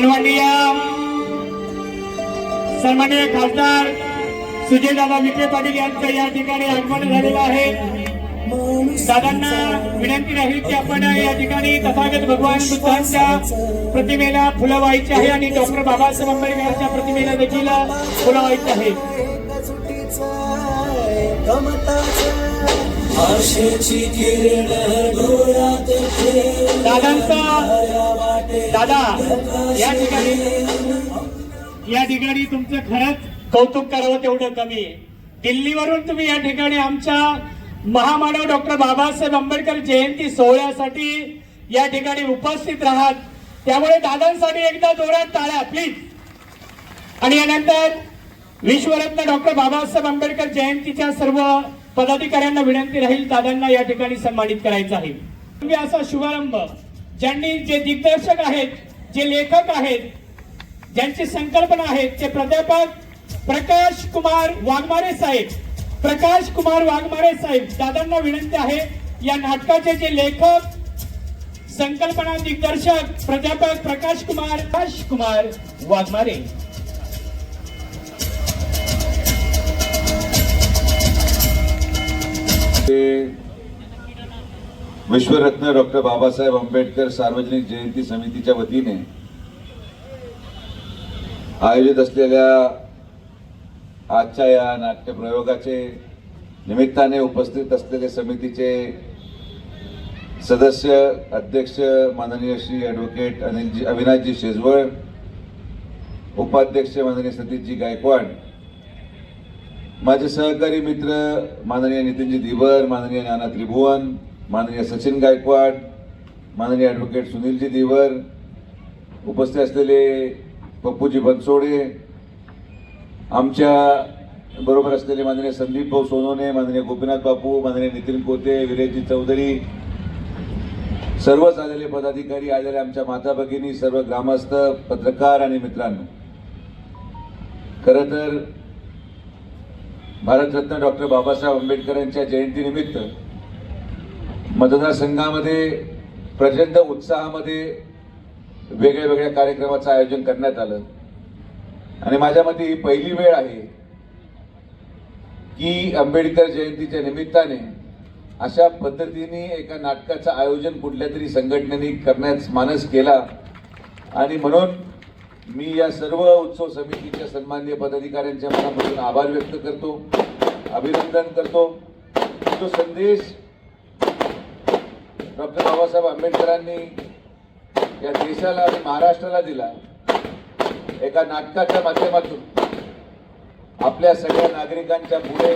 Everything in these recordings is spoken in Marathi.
सन्माननीय सन्माननीय खासदार सुजयदादा विखे पाटील यांचं या ठिकाणी आगमन झालेलं आहे. दादांना विनंती राहील की आपण या ठिकाणी तथागत भगवान बुद्धांच्या प्रतिमेला फुलं व्हायची आहे आणि डॉक्टर बाबासाहेब आंबेडकरांच्या प्रतिमेला देखील फुलं व्हायची आहे. दादांचा दादा या ठिकाणी या ठिकाणी तुमचं खरंच कौतुक करावं तेवढं कमी. दिल्लीवरून तुम्ही या ठिकाणी आमच्या महामानव डॉक्टर बाबासाहेब आंबेडकर जयंती सोहळ्यासाठी या ठिकाणी उपस्थित राहत. त्यामुळे दादांसाठी एकदा जोरात टाळ्या प्लीज आणि यानंतर विश्वरत्न डॉक्टर बाबासाहेब आंबेडकर जयंतीच्या सर्व पदाधिकाऱ्यांना विनंती राहील दादांना या ठिकाणी सन्मानित करायचं आहे. तुम्ही असा शुभारंभ ज्यांनी जे दिग्दर्शक आहेत जे लेखक आहेत ज्यांची संकल्पना आहेत ते प्राध्यापक प्रकाश कुमार वाघमारे साहेब. प्रकाश कुमार वाघमारे साहेब दादांना विनंती आहे या नाटकाचे जे लेखक संकल्पना दिग्दर्शक प्राध्यापक प्रकाश कुमार प्रकाश कुमार वाघमारे. ते विश्वरत्न डॉक्टर बाबासाहेब आंबेडकर सार्वजनिक जयंती समितीच्या वतीने आयोजित असलेल्या आजच्या या नाट्य प्रयोगाचे निमित्ताने उपस्थित असलेले समितीचे सदस्य अध्यक्ष माननीय श्री ॲडव्होकेट अनिलजी अविनाशजी शेजवळ उपाध्यक्ष माननीय सतीशजी गायकवाड माझे सहकारी मित्र माननीय नितीनजी धीवर माननीय नाना त्रिभुवन माननीय सचिन गायकवाड माननीय ॲडव्होकेट सुनीलजी दिवर उपस्थित असलेले पप्पूजी बनसोडे आमच्या बरोबर असलेले माननीय संदीप भाऊ माननीय गोपीनाथ बापू माननीय नितीन कोते विरेजी चौधरी सर्वच आलेले पदाधिकारी आलेले आमच्या माता भगिनी सर्व ग्रामस्थ पत्रकार आणि मित्रांनो. खरं तर भारतरत्न डॉक्टर बाबासाहेब आंबेडकरांच्या जयंतीनिमित्त मतदारसंघामध्ये प्रचंड उत्साहामध्ये वेगळ्या वेगळ्या कार्यक्रमाचं आयोजन करण्यात आलं. आणि माझ्या मते ही पहिली वेळ आहे की आंबेडकर जयंतीच्या निमित्ताने अशा पद्धतीने एका नाटकाचं आयोजन कुठल्या तरी संघटनेने करण्यास मानस केला. आणि म्हणून मी या सर्व उत्सव समितीच्या सन्माननीय पदाधिकाऱ्यांच्या मनापासून आभार व्यक्त करतो अभिनंदन करतो. जो संदेश डॉक्टर बाबासाहेब आंबेडकरांनी या देशाला आणि महाराष्ट्राला दिला एका नाटकाच्या माध्यमातून. आपल्या सगळ्या नागरिकांच्या पुढे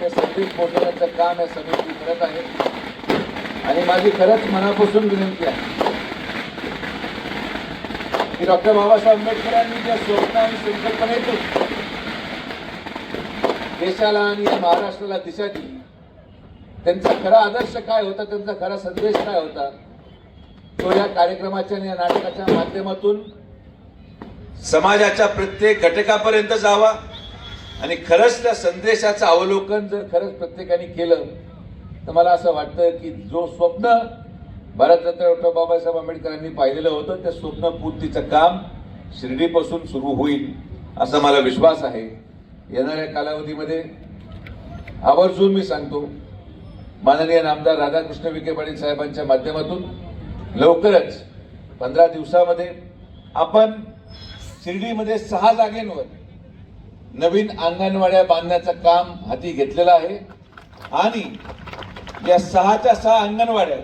ते संदेश पोहोचवण्याचं काम या समिती करत आहे आणि माझी खरंच मनापासून विनंती आहे की डॉक्टर बाबासाहेब आंबेडकरांनी ज्या स्वप्न आणि संकल्पनेतून देशाला आणि महाराष्ट्राला दिशा दिली त्यांचा खरा आदर्श काय होता? त्यांचा खरा संदेश काय होता? तो या कार्यक्रमाच्या आणि या नाटकाच्या माध्यमातून समाजाच्या प्रत्येक घटकापर्यंत जावा आणि खरंच त्या संदेशाचं अवलोकन जर खरंच प्रत्येकाने केलं तर मला असं वाटतं की जो स्वप्न भारतरत्न डॉक्टर बाबासाहेब आंबेडकरांनी पाहिलेलं होतं त्या स्वप्न पूर्तीचं काम शिर्डीपासून सुरू होईल असा मला विश्वास आहे. येणाऱ्या कालावधीमध्ये आवर्जून मी सांगतो माननीय नामदार राधाकृष्ण विखे पाटील साहेबांच्या माध्यमातून लवकरच पंधरा दिवसामध्ये आपण शिर्डीमध्ये सहा जागेंवर नवीन अंगणवाड्या बांधण्याचं काम हाती घेतलेलं आहे. आणि या सहाच्या सहा अंगणवाड्या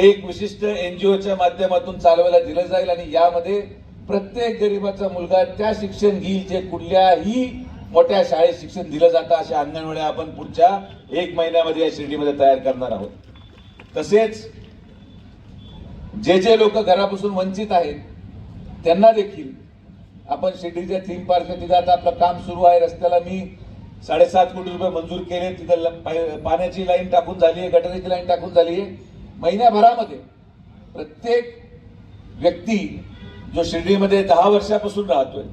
एक विशिष्ट एन जी ओच्या माध्यमातून चालवायला दिलं जाईल आणि यामध्ये प्रत्येक गरीबाचा मुलगा त्या शिक्षण घेईल जे कुठल्याही मोठ्या शाळेत शिक्षण दिलं जातं अशा अंगणवाड्या आपण पुढच्या एक महिन्यामध्ये या शिर्डीमध्ये तयार करणार आहोत. तसेच जे जे लोक घरापासून वंचित आहेत त्यांना देखील आपण शिर्डीच्या थीम पार्क तिथं आता आपलं काम सुरू आहे. रस्त्याला मी साडेसात कोटी रुपये मंजूर केले. तिथं ल- पाण्याची लाईन टाकून झाली आहे गटरीची लाईन टाकून झाली आहे महिन्याभरामध्ये प्रत्येक व्यक्ती जो शिर्डीमध्ये दहा वर्षापासून राहतोय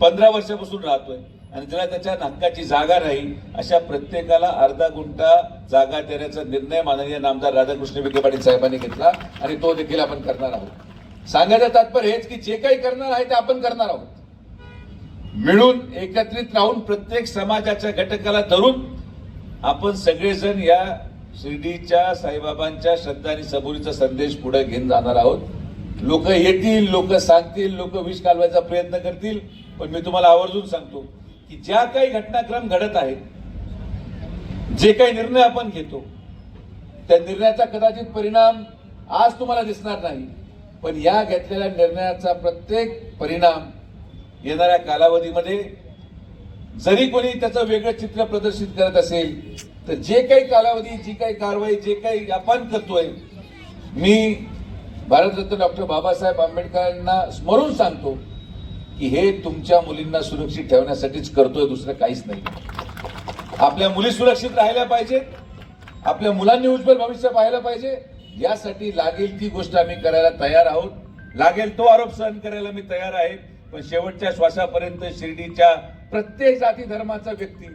पंधरा वर्षापासून राहतोय आणि त्याला त्याच्या हक्काची जागा राहील अशा प्रत्येकाला अर्धा गुंठा जागा देण्याचा निर्णय माननीय नामदार राधाकृष्ण विखे पाटील साहेबांनी घेतला आणि तो देखील आपण करणार आहोत. सांगायचं तात्पर्य हेच की जे काही करणार आहे ते आपण करणार आहोत. मिळून एकत्रित राहून प्रत्येक समाजाच्या घटकाला धरून आपण सगळेजण या शिर्डीच्या साईबाबांच्या श्रद्धा आणि सबुरीचा संदेश पुढे घेऊन जाणार आहोत. लोक येतील लोक सांगतील लोक विष कालवायचा प्रयत्न करतील पण मी तुम्हाला आवर्जून सांगतो की ज्या काही घटनाक्रम घडत आहेत जे काही निर्णय आपण घेतो त्या निर्णयाचा कदाचित परिणाम आज तुम्हाला दिसणार नाही पण या घेतलेल्या निर्णयाचा प्रत्येक परिणाम येणाऱ्या कालावधीमध्ये जरी कोणी त्याचं वेगळं चित्र प्रदर्शित करत असेल तर जे काही कालावधी जी काही कारवाई जे काही आपण करतोय मी भारतरत्न डॉक्टर बाबासाहेब आंबेडकरांना स्मरून सांगतो की हे तुमच्या मुलींना सुरक्षित ठेवण्यासाठीच करतोय दुसरं काहीच नाही. आपल्या मुली सुरक्षित राहिल्या पाहिजेत आपल्या मुलांनी उज्ज्वल भविष्य पाहायला पाहिजे यासाठी लागेल ती गोष्ट आम्ही करायला तयार आहोत. लागेल तो आरोप सहन करायला मी तयार आहे पण शेवटच्या श्वासापर्यंत शिर्डीच्या प्रत्येक जाती धर्माचा व्यक्ती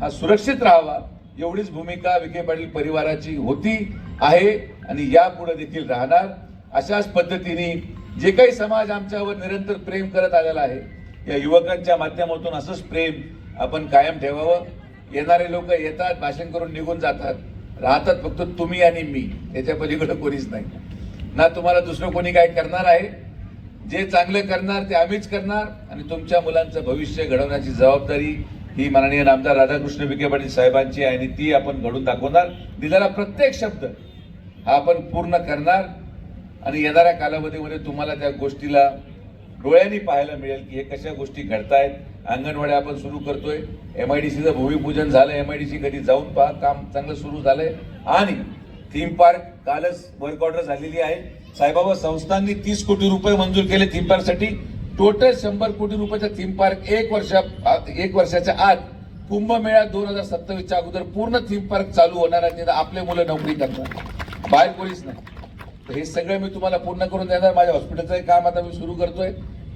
हा सुरक्षित राहावा एवढीच भूमिका विखे पाटील परिवाराची होती आहे आणि यापुढे देखील राहणार. अशाच पद्धतीने जे काही समाज आमच्यावर निरंतर प्रेम करत आलेला आहे या युवकांच्या माध्यमातून असंच प्रेम आपण कायम ठेवावं. येणारे लोक येतात भाषण करून निघून जातात. राहतात फक्त तुम्ही आणि मी. याच्या पलीकडे कोणीच नाही. ना तुम्हाला दुसरं कोणी काय करणार आहे? जे चांगलं करणार ते आम्हीच करणार. आणि तुमच्या मुलांचं भविष्य घडवण्याची जबाबदारी ही माननीय नामदार राधाकृष्ण विखे पाटील साहेबांची आहे आणि ती आपण घडून दाखवणार. दिलेला प्रत्येक शब्द हा आपण पूर्ण करणार. आणि येणाऱ्या कालावधीमध्ये तुम्हाला त्या गोष्टीला डोळ्यांनी पाहायला मिळेल की हे कशा गोष्टी घडतायत. अंगणवाड्या आपण सुरू करतोय. एम आय डी सीचं भूमिपूजन झालं. एम आय डी सी कधी जाऊन पहा. काम चांगलं सुरू झालंय. आणि थीम पार्क कालच वर्क ऑर्डर झालेली आहे. साईबाबा संस्थांनी तीस कोटी रुपये मंजूर केले थीम पार्कसाठी टोटल शंभर कोटी रुपयाचा थीम पार्क एक वर्षा एक वर्षाच्या आत कुंभमेळा दोन हजार सत्तावीसच्या अगोदर पूर्ण थीम पार्क चालू होणार आहे. तिथं आपले मुलं नोकरी करणार बाहेर कोणीच नाही. तर हे सगळं मी तुम्हाला पूर्ण करून देणार. माझ्या हॉस्पिटलचं काम आता मी सुरू करतोय.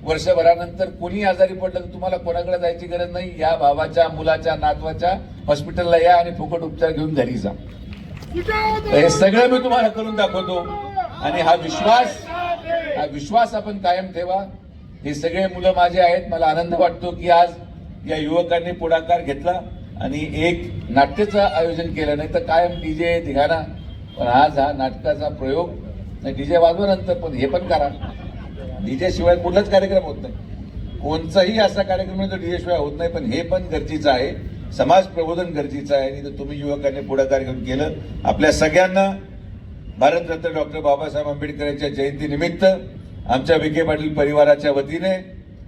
वर्षभरानंतर कोणी आजारी पडलं तर तुम्हाला कोणाकडे जायची गरज नाही. या भावाच्या मुलाच्या नातवाच्या हॉस्पिटलला या आणि फुकट उपचार घेऊन घरी जा. हे सगळं मी तुम्हाला करून दाखवतो. आणि हा विश्वास हा विश्वास आपण कायम ठेवा. हे सगळे मुलं माझे आहेत. मला आनंद वाटतो की आज या युवकांनी पुढाकार घेतला आणि एक नाट्याचं आयोजन केलं. नाही तर कायम डीजे धिगाणा. पण आज हा नाटकाचा प्रयोग नाही डीजे वाजवा नंतर पण हे पण करा. डीजे शिवाय कुठलाच कार्यक्रम होत नाही. कोणचाही असा कार्यक्रम नाही तो डीजे शिवाय होत नाही पण हे पण गरजेचं आहे. समाज प्रबोधन गरजेचं आहे. आणि तर तुम्ही युवकांनी पुढाकार घेऊन केलं. आपल्या सगळ्यांना भारतरत्न डॉक्टर बाबासाहेब आंबेडकरांच्या जयंतीनिमित्त आमच्या विखे पाटील परिवाराच्या वतीने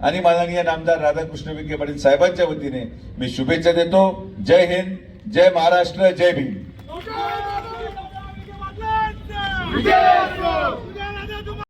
आणि माननीय नामदार राधाकृष्ण विखे पाटील साहेबांच्या वतीने मी शुभेच्छा देतो. जय हिंद जय महाराष्ट्र जय भीम. Vicenzo!